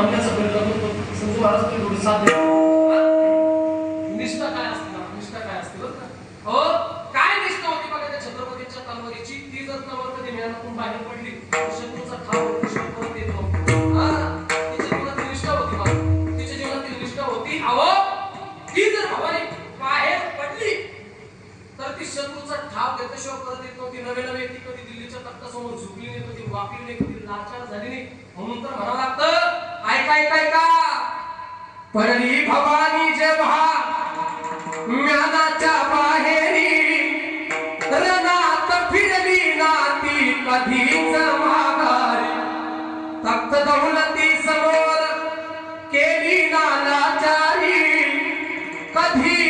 म्हणण्याचा प्रयत्न करतो संजू महाराज तुम्ही थोडी साथ द्या निष्ठा काय असते ना निष्ठा काय असते बरं का हो काय निष्ठा होती बघा त्या छत्रपतीच्या तलवारीची ती जर तलवार कधी मेहनतून बाहेर पडली तर शत्रूचा ठाव परत येतो तिच्या जीवनात निष्ठा होती बघा तिच्या जीवनातील निष्ठा होती अहो ती जर भवानी बाहेर पडली तर ती शत्रूचा ठाव घेतल्याशिवाय परत येत नव्हती नवे नवे ती कधी दिल्लीच्या तख्तासमोर झुकली नाही कधी वाकली नाही कधी लाचार झाली नाही म्हणून तर म्हणावं लागतं ऐकायचंय का? ऐका भवानी जेव्हा ज्ञानाच्या बाहेरी रणात फिरली नाती कधीच माघारी. तख्त दौलती समोर केली नानाचारी. कधी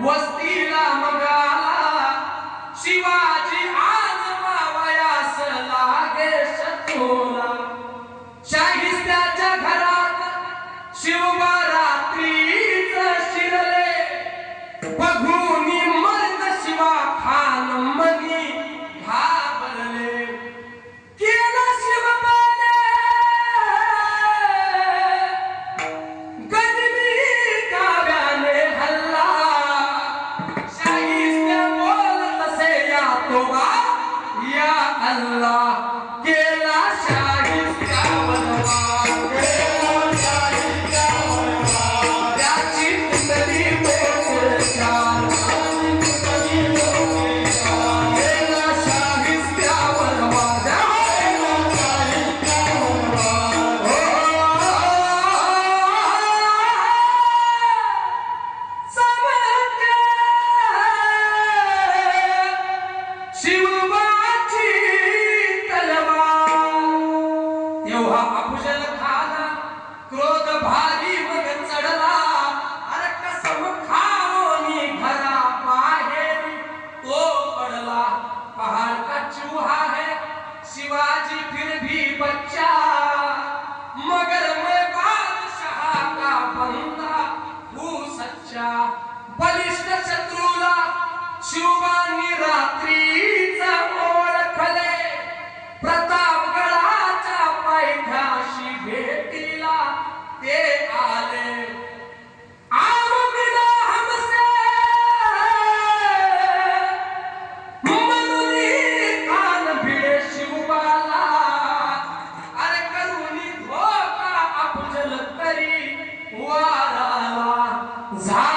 वस्तीला मगाला. शिवाजी आज मावयास लागे शत्रूला. 还有 भारी मग चढला. अरे कसम बाहेर तो पडला. पहाड़ का चूहा है? शिवाजी फिर भी बच्चा. मगर मैं बादशाह का बंदा हूँ सच्चा. बलिष्ठ शत्रुला शिवानी रात्रीचा Zá?